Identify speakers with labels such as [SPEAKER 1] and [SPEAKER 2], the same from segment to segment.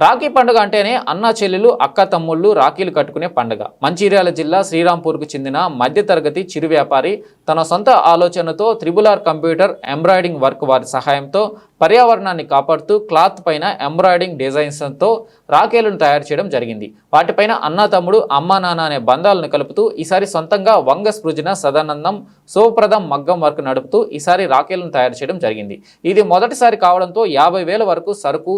[SPEAKER 1] రాఖీ పండుగ అంటేనే అన్న చెల్లెలు అక్క తమ్ముళ్ళు రాఖీలు కట్టుకునే పండుగ. మంచిర్యాల జిల్లా శ్రీరాంపూర్కు చెందిన మధ్యతరగతి చిరు వ్యాపారి తన సొంత ఆలోచనతో త్రిబులార్ ఆర్ కంప్యూటర్ ఎంబ్రాయిడింగ్ వర్క్ వారి సహాయంతో పర్యావరణాన్ని కాపాడుతూ క్లాత్ పైన ఎంబ్రాయిడింగ్ డిజైన్స్తో రాఖీలను తయారు చేయడం జరిగింది. వాటిపైన అన్న తమ్ముడు అమ్మా నాన్న అనే బంధాలను కలుపుతూ ఈసారి సొంతంగా వంగ స్పృజన సదానందం శుభప్రదం మగ్గం వర్క్ నడుపుతూ ఈసారి రాఖీలను తయారు చేయడం జరిగింది. ఇది మొదటిసారి కావడంతో యాభై వేల వరకు సరుకు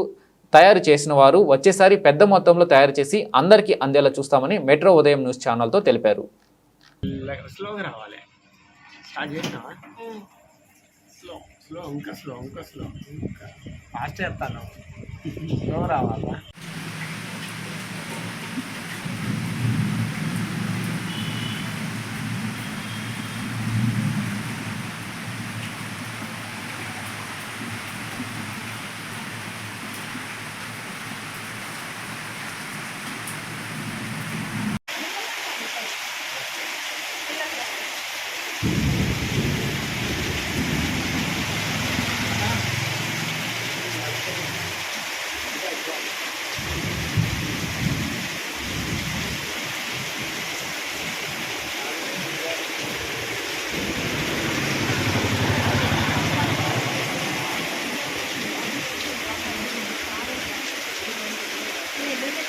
[SPEAKER 1] తయారు చేసిన వారు వచ్చేసారి పెద్ద మొత్తంలో తయారు చేసి అందరికీ అందేలా చూస్తామని మెట్రో ఉదయం న్యూస్ ఛానల్తో తెలిపారు.
[SPEAKER 2] స్లో స్లో ఇంకా స్లో ఇంకా స్లో ఇంకా. ఫాస్ట్ చేస్తాను. స్లో రావాలా? ముందుగా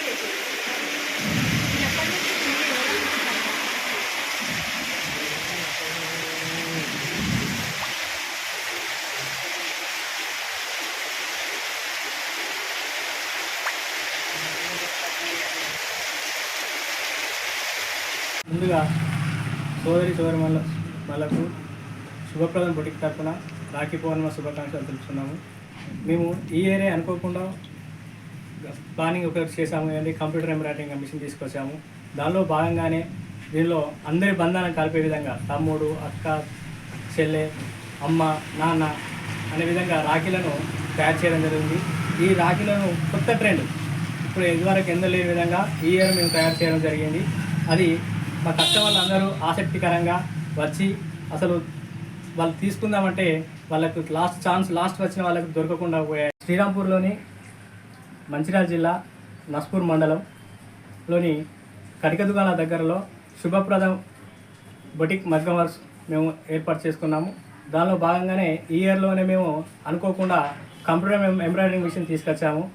[SPEAKER 2] సోదరి సోదరి మల్ల మళ్ళకు శుభప్రదం బుటికి తరఫున రాఖీ పౌర్ణమ శుభాకాంక్షలు తెలుపుతున్నాము. మేము ఈ ఏరియా అనుకోకుండా ప్లానింగ్ ఒకటి చేసాము ఏంటి కంప్యూటర్ ఎంబ్రాయిడింగ్ మిషన్ తీసుకొచ్చాము. దానిలో భాగంగానే దీనిలో అందరి బంధాలను కలిపే విధంగా తమ్ముడు అక్క చెల్లె అమ్మ నాన్న అనే విధంగా రాఖీలను తయారు చేయడం జరిగింది. ఈ రాఖీలను కొత్త ట్రెండ్ ఇప్పుడు ఇదివరకు ఎందు లేని విధంగా ఈ ఇయర్ మేము తయారు చేయడం జరిగింది. అది మా కస్టమర్లు అందరూ ఆసక్తికరంగా వచ్చి అసలు వాళ్ళు తీసుకుందామంటే వాళ్ళకు లాస్ట్ ఛాన్స్ లాస్ట్ వచ్చిన వాళ్ళకు దొరకకుండా పోయాయి. శ్రీరాంపూర్లోని మంచిర్యాల జిల్లా నస్పూర్ మండలంలోని కటిక దుకాణాల దగ్గరలో శుభప్రదం బొటిక్ మగ్గం వర్క్స్ మేము ఏర్పాటు చేసుకున్నాము. దానిలో భాగంగానే ఈ ఇయర్లోనే మేము అనుకోకుండా కంప్యూటర్ ఎం- ఎంబ్రాయిడరింగ్ మిషన్ తీసుకొచ్చాము.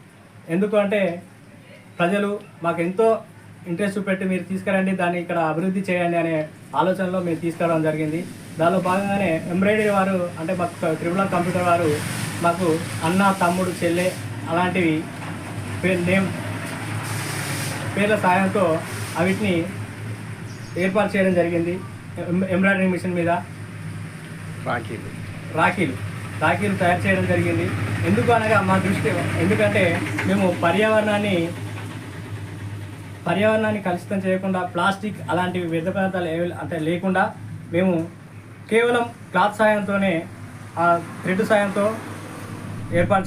[SPEAKER 2] ఎందుకు అంటే ప్రజలు మాకు ఎంతో ఇంట్రెస్ట్ చూపెట్టి మీరు తీసుకురండి దాన్ని ఇక్కడ అభివృద్ధి చేయండి అనే ఆలోచనలో మేము తీసుకురావడం జరిగింది. దానిలో భాగంగానే ఎంబ్రాయిడరీ వారు అంటే మాకు త్రిపుల కంప్యూటర్ వారు మాకు అన్న తమ్ముడు చెల్లె అలాంటివి పేరు నేమ్ పేర్ల సాయంతో అవిటిని ఏర్పాటు చేయడం జరిగింది. ఎం- ఎంబ్రాయిడరింగ్ మిషన్ మీద
[SPEAKER 3] రాఖీలు.
[SPEAKER 2] రాఖీలు. రాఖీలు తయారు చేయడం జరిగింది. ఎందుకు అనగా మా దృష్టి ఎందుకంటే మేము పర్యావరణాన్ని పర్యావరణాన్ని కలుషితం చేయకుండా ప్లాస్టిక్ అలాంటివి వ్యర్థ పదార్థాలు అంటే లేకుండా మేము కేవలం క్లాత్ సాయంతోనే ఆ థ్రెడ్ సాయంతో ఏర్పాటు